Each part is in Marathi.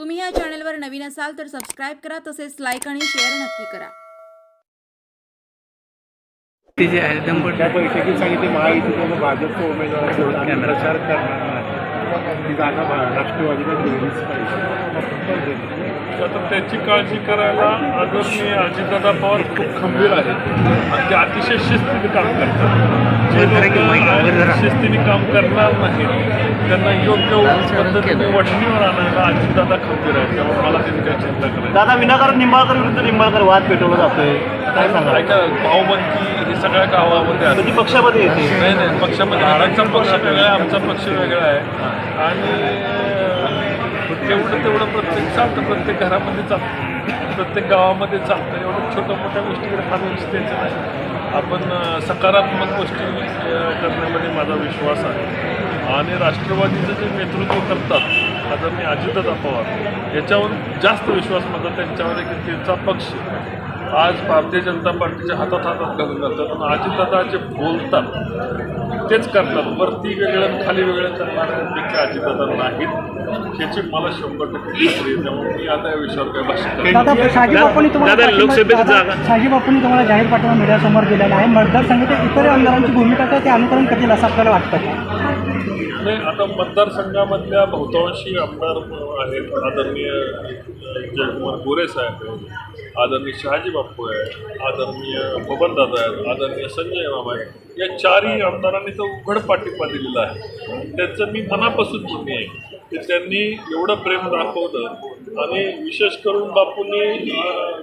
तुम्ही या चॅनलवर नवीन असाल तर सबस्क्राईब करा तसेच लाईक आणि शेअर नक्की करा. ते जे आहे त्या बैठकीत सांगितले भाजपचा उमेदवार प्रचार करणार नाही. ती जागा राष्ट्रवादीला दिलीच पाहिजे. तर त्याची काळजी करायला आदरणीय अजितदादा पवार खूप खंबीर आहेत. आणि ते अतिशय शिस्तीने काम करतात. जे. लोक शिस्तीने काम करणार नाहीत. त्यांना योग्य पद्धतीने वठणीवर आणायला अजितदादा खंबीर आहेत. त्यामुळे मला त्यांची काही चिंता करायची दादा विनाकारण निंबाळकर विरुद्ध निंबाळकर वाद पेटवला जातोय. काय सांगा ऐका भाऊबंदी ही सगळ्या गावामध्ये आहे. कधी पक्षामध्ये येते नाही नाही पक्षामध्ये. त्यांचा पक्ष वेगळा आहे आमचा पक्ष वेगळा आहे. आणि तेवढं तेवढं प्रत्येक चालतं प्रत्येक घरामध्ये चालतं. प्रत्येक गावामध्ये चालतं. एवढं छोट्या मोठ्या गोष्टीकडे फार लक्ष द्यायचं नाही. आपण सकारात्मक गोष्टी करण्यामध्ये माझा विश्वास आहे. आणि राष्ट्रवादीचं जे नेतृत्व करतात आदरणीय अजितदादा पवार याच्यावर जास्त विश्वास माझा त्यांच्यावर आहे की त्यांचा पक्ष आज भारतीय जनता पार्टीच्या हातात हातात घालून जातात आणि अजितदादा जे बोलतात तेच करतात. वरती वेगळं खाली वेगळं करणाऱ्यांपैकी अजितदादा नाहीत ह्याची मला शंभर टक्के खात्री आहे. त्यामुळे मी आता या विषयावर काही भाष्य करत नाही. दादा शहाजी बापूंनी तुम्हाला जाहीर पाठिंबा मीडियासमोर दिलेला आहे. मतदारसंघातील इतर आमदारांची भूमिका काय ते अनुकरण करतील असं आपल्याला वाटतं का? नाही आता मतदारसंघामधल्या बहुतांशी आमदार आहेत आदरणीय जयकुमार गोरे साहेब आहेत आदरणीय शहाजी बापू आहे आदरणीय बबनदादा आहेत आदरणीय संजय बाब आहेत या चारही आमदारांनी तर उघड पाठिंबा दिलेला आहे. त्यांचं मी मनापासून पुण्य आहे की त्यांनी एवढं प्रेम दाखवलं आणि विशेष करून बापूंनी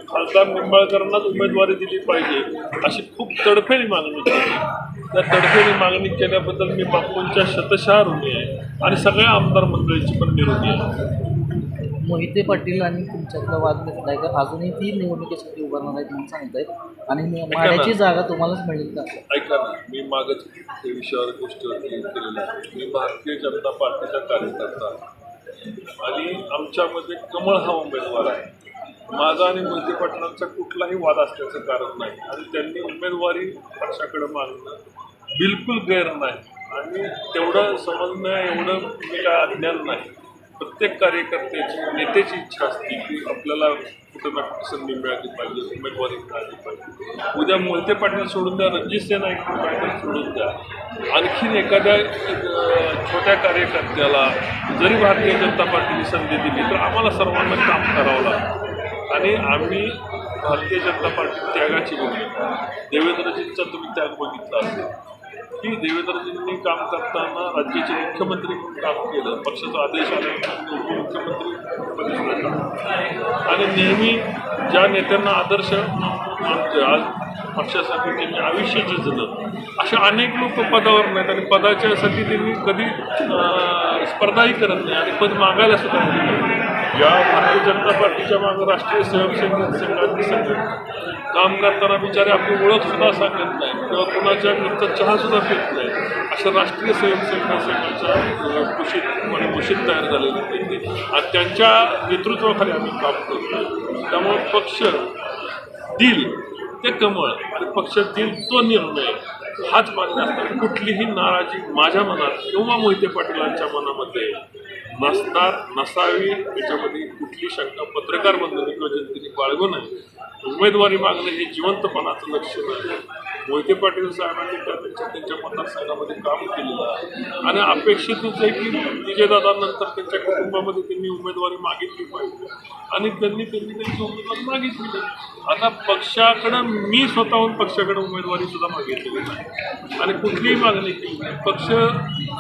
खासदार निंबाळकरांनाच उमेदवारी दिली पाहिजे अशी खूप तडफेडी मागणी केली. त्या तडफेरी मागणी केल्याबद्दल मी बापूंच्या शतशः ऋणी आहे आणि सगळ्या आमदार मंडळीची पण ऋणी आहे. मोहिते पाटील आणि तुमच्यातला वाद मिटलाय का? अजूनही ती निवडणुकीसाठी उभारणार आहे तुम्ही सांगताय आणि माड्याची जागा तुम्हालाच मिळेल का? ऐका ना. मी मागच त्या विषयावर गोष्टीवरती केलेलं आहे. मी भारतीय जनता पार्टीचा कार्यकर्ता. आणि आमच्यामध्ये कमळ हा उमेदवार आहे. माझा आणि मोहिते पाटलांचा कुठलाही वाद असल्याचं कारण नाही. आणि त्यांनी उमेदवारी पक्षाकडे मागणं बिलकुल गैर नाही. आणि तेवढं समजणं एवढं मी काय अज्ञान नाही. प्रत्येक कार्यकर्त्याची नेत्याची इच्छा असते की आपल्याला कुठं ना कुठं संधी मिळाली पाहिजे उमेदवारी मिळाली पाहिजे. उद्या मोहिते पाटील सोडून द्या रणजित सेना एक पाटील सोडून द्या. आणखीन एखाद्या छोट्या कार्यकर्त्याला जरी भारतीय जनता पार्टीने संधी दिली तर आम्हाला सर्वांना काम करावं लागतं. आणि आम्ही भारतीय जनता पार्टी त्यागाची भूमिका देवेंद्रजींचा तुम्ही त्याग बघितला असेल. की देवेंद्रजींनी काम करताना राज्याचे मुख्यमंत्री म्हणून काम केलं. पक्षाचा आदेश आल्यानंतर उपमुख्यमंत्री आणि नेहमी ज्या नेत्यांना आदर्श आज पक्षासाठी त्यांनी आयुष्य झिजलं अशा अनेक लोक पदावर नाहीत आणि पदाच्यासाठी त्यांनी कधी स्पर्धाही करत नाही आणि पद मागायला सुद्धा नाही. या भारतीय जनता पार्टीच्या मागं राष्ट्रीय स्वयंसेवक संघाचे सांगितलं काम करताना बिचारे आपली ओळख सुद्धा सांगत नाही किंवा कुणाच्या घरचा चहासुद्धा पित नाही. अशा राष्ट्रीय स्वयंसेवक संघाच्या कुशीत आणि कुशीत तयार झालेले त्यांनी आणि त्यांच्या नेतृत्वाखाली आम्ही काम करतो त्यामुळे पक्ष दिल ते कमळ आणि पक्ष तो निर्णय हाच मान्य कुठलीही नाराजी माझ्या मनात किंवा मोहिते पाटीलांच्या मनामध्ये नसणार नसावी. याच्यामध्ये कुठली शंका पत्रकार बंधूंनी किंवा जनतेने बाळगू नये. उमेदवारी मागणं हे जिवंतपणाचं लक्षण आहे मोहिते पाटील साहेबांनी त्यांच्या त्यांच्या मतदारसंघामध्ये काम केलेलं आहे. आणि अपेक्षितच आहे की विजयदादानंतर त्यांच्या कुटुंबामध्ये त्यांनी उमेदवारी मागितली पाहिजे. आणि त्यांनी त्यांनी त्यांची उमेदवारी मागितली आता पक्षाकडं मी स्वतःहून पक्षाकडं उमेदवारी सुद्धा मागितलेली नाही. आणि कुठलीही मागणी केली नाही. पक्ष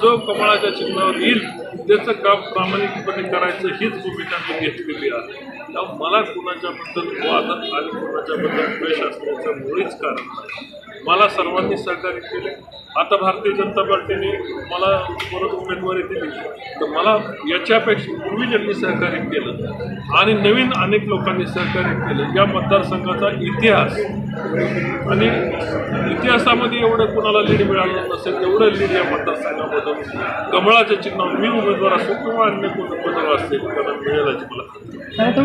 जो कमळाच्या चिन्हावर येईल त्याचं काम प्रामाणिकपणे करायचं हीच भूमिका मी घेतलेली आहे. त्यामुळे मला कुणाच्याबद्दल वादन आणि कुणाच्याबद्दल द्वेष असल्याचं मुळीच कारण नाही. मला सर्वांनी सहकार्य केले. आता भारतीय जनता पार्टीने मला परत उमेदवारी दिली. तर मला याच्यापेक्षा पूर्वी ज्यांनी सहकार्य केलं आणि नवीन अनेक लोकांनी सहकार्य केलं या मतदारसंघाचा इतिहास. आणि इतिहासामध्ये एवढं कुणाला लीड मिळालं नसेल एवढं लीड या मतदारसंघामधून. कमळाच्या चिन्ह मी उमेदवार असो किंवा अन्य कोण उमेदवार असतील त्यांना मिळेल याची मला.